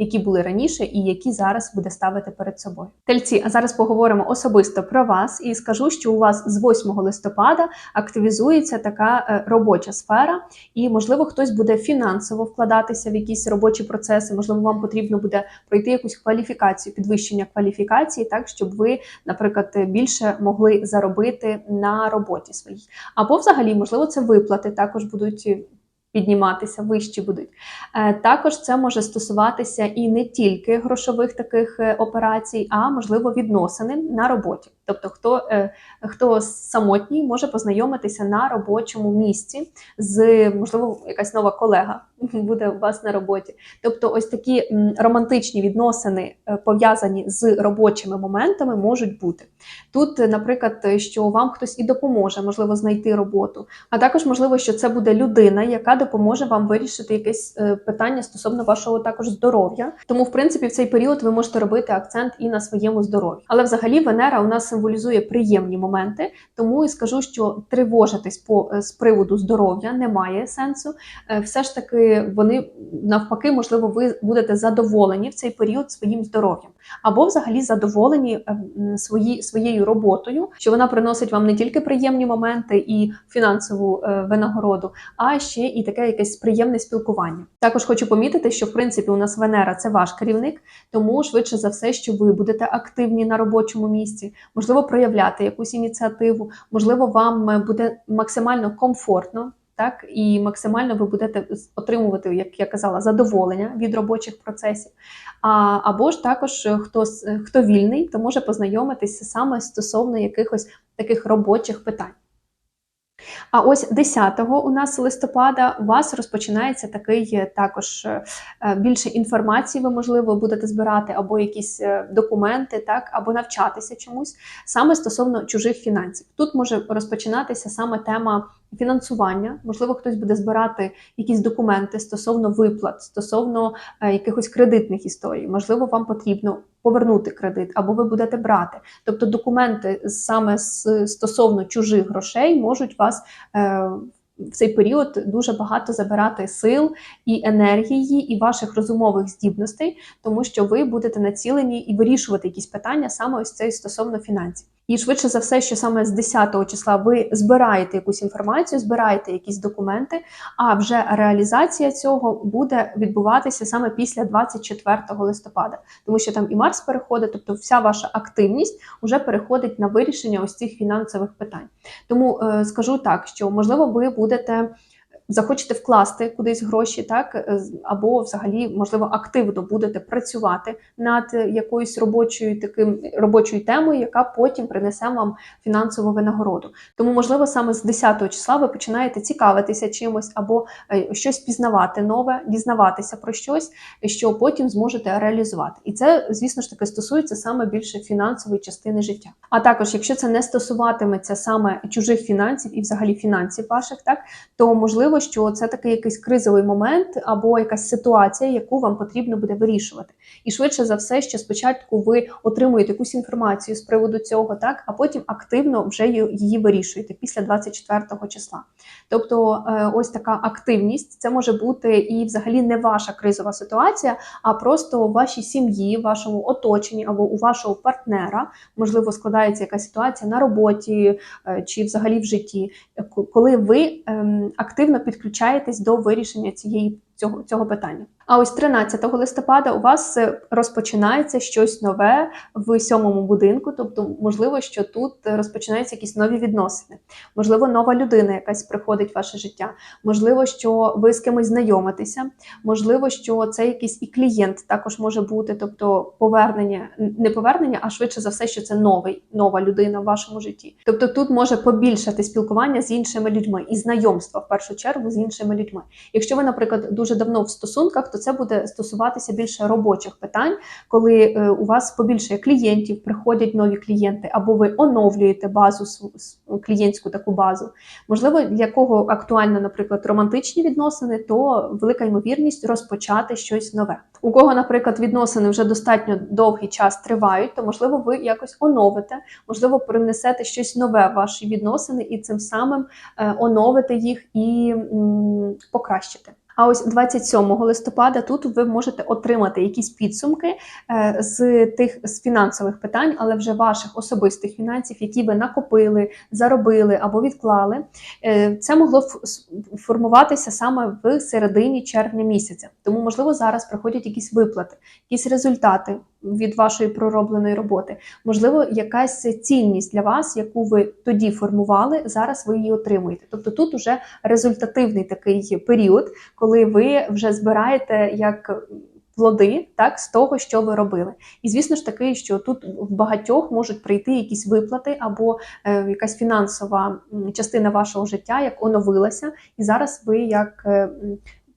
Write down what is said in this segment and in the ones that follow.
які були раніше, і які зараз буде ставити перед собою. Тельці, а зараз поговоримо особисто про вас і скажу, що у вас з 8 листопада активізується така е, робоча сфера, і можливо хтось буде фінансово вкладатися в якісь робочі процеси. Можливо, вам потрібно буде пройти якусь кваліфікацію, підвищення кваліфікації, так щоб ви, наприклад, більше могли заробити на роботі своїй. Або, взагалі, можливо, це виплати також будуть підніматися, вищі будуть. Е, Також це може стосуватися і не тільки грошових таких е, операцій, а можливо відносини на роботі. Тобто, хто, е, хто самотній може познайомитися на робочому місці з можливо якась нова колега буде у вас на роботі. Тобто, ось такі романтичні відносини е, пов'язані з робочими моментами можуть бути. Тут, наприклад, що вам хтось і допоможе, можливо, знайти роботу, а також можливо, що це буде людина, яка допоможе вам вирішити якесь е, питання стосовно вашого також здоров'я. Тому, в принципі, в цей період ви можете робити акцент і на своєму здоров'ї. Але взагалі Венера у нас символізує приємні моменти, тому і скажу, що тривожитись по е, з приводу здоров'я немає сенсу. Е, Все ж таки, вони навпаки, можливо, ви будете задоволені в цей період своїм здоров'ям, або взагалі задоволені е, свої, своєю роботою, що вона приносить вам не тільки приємні моменти і фінансову е, винагороду, а ще і таке якесь приємне спілкування. Також хочу помітити, що в принципі у нас Венера це ваш керівник, тому швидше за все, що ви будете активні на робочому місці, можливо, проявляти якусь ініціативу, можливо, вам е, буде максимально комфортно. Так, і максимально ви будете отримувати, як я казала, задоволення від робочих процесів. А, або ж також е, хто, е, хто вільний, то може познайомитися саме стосовно якихось таких робочих питань. А ось 10 у нас листопада у вас розпочинається такий е, також більше інформації, ви можливо будете збирати або якісь документи, так, або навчатися чомусь саме стосовно чужих фінансів. Тут може розпочинатися саме тема фінансування. Можливо, хтось буде збирати якісь документи стосовно виплат, стосовно е, якихось кредитних історій. Можливо, вам потрібно повернути кредит, або ви будете брати. Тобто документи саме з- стосовно чужих грошей можуть вас е, в цей період дуже багато забирати сил і енергії, і ваших розумових здібностей, тому що ви будете націлені і вирішувати якісь питання саме ось цей стосовно фінансів. І швидше за все, що саме з 10 числа ви збираєте якусь інформацію, збираєте якісь документи, а вже реалізація цього буде відбуватися саме після 24 листопада, тому що там і Марс переходить, тобто вся ваша активність вже переходить на вирішення ось цих фінансових питань. Тому е, скажу так, що можливо ви будете. Захочете вкласти кудись гроші, так е, або взагалі, можливо, активно будете працювати над якоюсь робочою таким робочою темою, яка потім принесе вам фінансову винагороду. Тому, можливо, саме з 10 числа ви починаєте цікавитися чимось або е, щось пізнавати нове, дізнаватися про щось, що потім зможете реалізувати. І це, звісно ж таки, стосується саме більше фінансової частини життя. А також, якщо це не стосуватиметься саме чужих фінансів і взагалі фінансів ваших, так то можливо, що це такий якийсь кризовий момент або якась ситуація, яку вам потрібно буде вирішувати. І швидше за все, що спочатку ви отримуєте якусь інформацію з приводу цього, так а потім активно вже її вирішуєте після 24 числа. Тобто, е, ось така активність це може бути і взагалі не ваша кризова ситуація, а просто у вашій сім'ї, вашому оточенні або у вашого партнера, можливо, складається якась ситуація на роботі е, чи взагалі в житті, е, коли ви ем, активно підключаєтесь до вирішення цієї. Цього, цього питання. А ось 13 листопада у вас е, розпочинається щось нове в сьомому будинку, тобто, можливо, що тут розпочинаються якісь нові відносини, можливо, нова людина якась приходить в ваше життя, можливо, що ви з кимось знайомитеся, можливо, що це якийсь і клієнт також може бути, тобто повернення, не повернення, а швидше за все, що це новий, нова людина в вашому житті. Тобто тут може побільшати спілкування з іншими людьми і знайомства в першу чергу з іншими людьми. Якщо ви, наприклад, дуже давно в стосунках, то це буде стосуватися більше робочих питань, коли е, у вас побільшає клієнтів, приходять нові клієнти, або ви оновлюєте базу клієнтську таку базу. Можливо, для кого актуально, наприклад, романтичні відносини, то велика ймовірність розпочати щось нове. У кого, наприклад, відносини вже достатньо довгий час тривають, то можливо ви якось оновите, можливо, принесете щось нове в ваші відносини і цим самим е, оновите їх і покращите. А ось 27 листопада тут ви можете отримати якісь підсумки е, з тих з фінансових питань, але вже ваших особистих фінансів, які ви накопили, заробили або відклали. Е, Це могло формуватися саме в середині червня місяця. Тому, можливо, зараз приходять якісь виплати, якісь результати від вашої проробленої роботи. Можливо, якась цінність для вас, яку ви тоді формували, зараз ви її отримуєте. Тобто тут уже результативний такий період, коли ви вже збираєте як плоди так з того, що ви робили. І звісно ж таки, що тут в багатьох можуть прийти якісь виплати або е, якась фінансова частина вашого життя, як оновилася, і зараз ви як. е,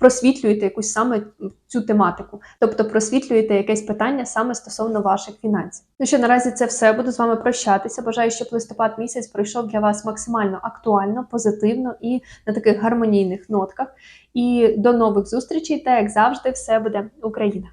Просвітлюєте якусь саме цю тематику, тобто просвітлюєте якесь питання саме стосовно ваших фінансів. Ну що наразі це все. Буду з вами прощатися. Бажаю, щоб листопад місяць пройшов для вас максимально актуально, позитивно і на таких гармонійних нотках. І до нових зустрічей. Та як завжди, все буде Україна!